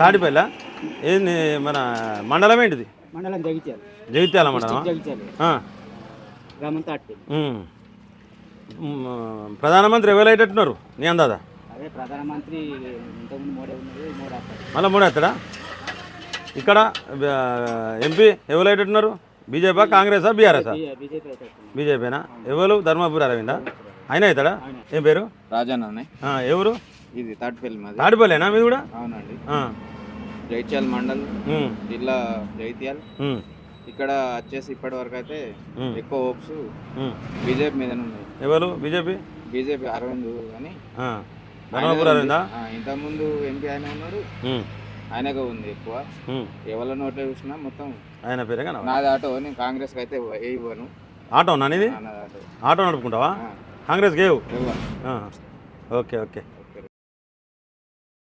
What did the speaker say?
తాడిపల్లి ఏంది మన మండలం ఏంటిది? మండలం జగిత్యాల. జగిత్యాల మండలం గ్రామం తాడిపల్లి ప్రధానమంత్రి ఎవరైటట్టున్నారు నీ అందాదా? అదే ప్రధానమంత్రి మళ్ళీ మూడు ఎత్తడా ఇక్కడ ఎంపీ ఎవరైటట్టున్నారు బీజేపీ కాంగ్రెసా బీఆర్ఎసా. బీజేపీనా? ఎవరు? ధర్మపురి అరవిందా? ఆయన అవుతాడా? ఏం పేరు? రాజాననే. ఆ, ఎవరు ఇది తాటిపల్లి మాది. తాడిపల్లేనా మీది కూడా? అవునండి. జైత్యాల మండల్ జిల్లా జైత్యాల్. ఇక్కడ వచ్చేసి ఇప్పటి వరకు అయితే ఎక్కువ హోప్స్. బీజేపీ మీద ఉన్నాయి. ఎవరు? బీజేపీ? బీజేపీ అరవింద్ అని. ఇంతకుముందు ఎంపీ ఆయన ఉన్నాడు ఉమ్, ఆయనకు ఉంది ఎక్కువ. ఎవరి నోట్లో చూసినా మొత్తం ఆయన పేరే నాది ఆటో నేను కాంగ్రెస్కి అయితే వేయను ఆటో నానిది నాది? ఆటో. ఆటో నడుపుకుంటావా? ఇవ్వను. ఆ, ఓకే ఓకే